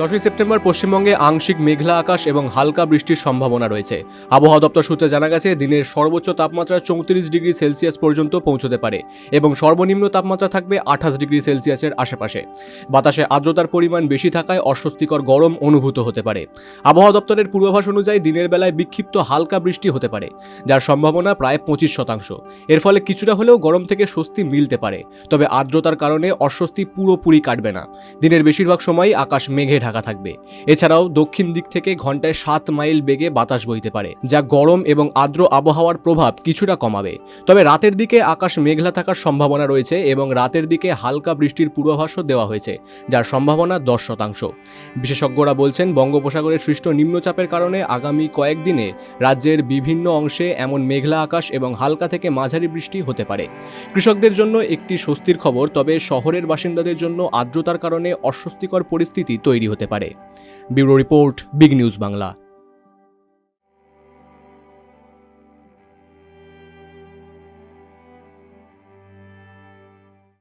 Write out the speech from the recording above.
দশই সেপ্টেম্বর পশ্চিমবঙ্গে আংশিক মেঘলা আকাশ এবং হালকা বৃষ্টির সম্ভাবনা রয়েছে। আবহাওয়া দপ্তর সূত্রে জানা গেছে, দিনের সর্বোচ্চ তাপমাত্রা চৌত্রিশ ডিগ্রি সেলসিয়াস পর্যন্ত পৌঁছতে পারে এবং সর্বনিম্ন তাপমাত্রা থাকবে আঠাশ ডিগ্রি সেলসিয়াসের আশেপাশে। বাতাসে আর্দ্রতার পরিমাণ বেশি থাকায় অস্বস্তিকর গরম অনুভূত হতে পারে। আবহাওয়া দপ্তরের পূর্বাভাস অনুযায়ী দিনের বেলায় বিক্ষিপ্ত হালকা বৃষ্টি হতে পারে, যার সম্ভাবনা প্রায় পঁচিশ শতাংশ। এর ফলে কিছুটা হলেও গরম থেকে স্বস্তি মিলতে পারে, তবে আর্দ্রতার কারণে অস্বস্তি পুরোপুরি কাটবে না। দিনের বেশিরভাগ সময়ই আকাশ মেঘে ঢাকা থাকবে। এছাড়াও দক্ষিণ দিক থেকে ঘন্টায় সাত মাইল বেগে বাতাস বইতে পারে, যা গরম এবং আর্দ্র আবহাওয়ার প্রভাব কিছুটা কমাবে। তবে রাতের দিকে আকাশ মেঘলা থাকার সম্ভাবনা রয়েছে এবং রাতের দিকে হালকা বৃষ্টির পূর্বাভাসও দেওয়া হয়েছে, যার সম্ভাবনা দশ শতাংশ। বিশেষজ্ঞরা বলছেন বঙ্গোপসাগরে সৃষ্ট নিম্নচাপের কারণে আগামী কয়েকদিনে রাজ্যের বিভিন্ন অংশে এমন মেঘলা আকাশ এবং হালকা থেকে মাঝারি বৃষ্টি হতে পারে। কৃষকদের জন্য একটি স্বস্তির খবর, তবে শহরের বাসিন্দাদের জন্য আর্দ্রতার কারণে অস্বস্তিকর পরিস্থিতি তৈরি হতে পারে। Bureau report big news Bangla.